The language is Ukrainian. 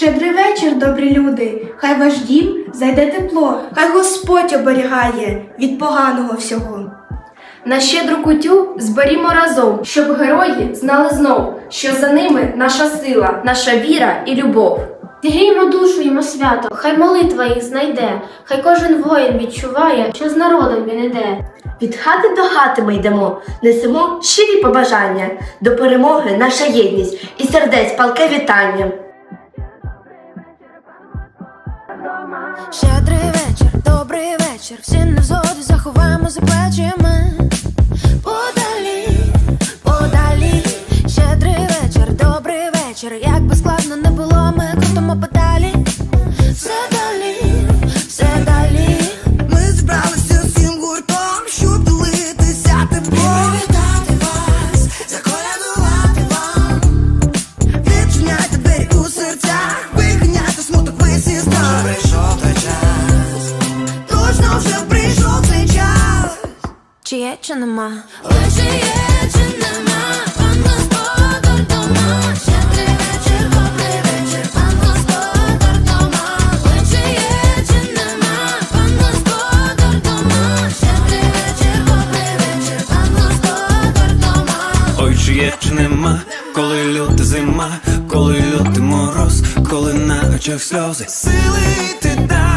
щедрий вечір, добрі люди. Хай ваш дім зайде тепло, хай Господь оберігає від поганого всього. На щедру кутю зберімо разом, щоб герої знали знов, що за ними наша сила, наша віра і любов. Зігріймо душу йому свято, хай молитва їх знайде, хай кожен воїн відчуває, що з народом він іде. Від хати до хати ми йдемо, несемо щирі побажання. До перемоги наша єдність і сердець палке вітання. Щедрий вечір, добрий крутимо педалі. Все далі, все далі. Ми зібралися всім гуртом, щоб ділитися теплом. Привітати вас, заколядувати вам. Відчиняйте двері у серцях, виганяйте смуток весь із нас. Прийшов той час, точно вже прийшов цей час. Чи є, чи нема? Чи є, чи нема, є, чи нема, коли люта зима, коли лютий мороз, коли на очах сльози. Сили йти далі.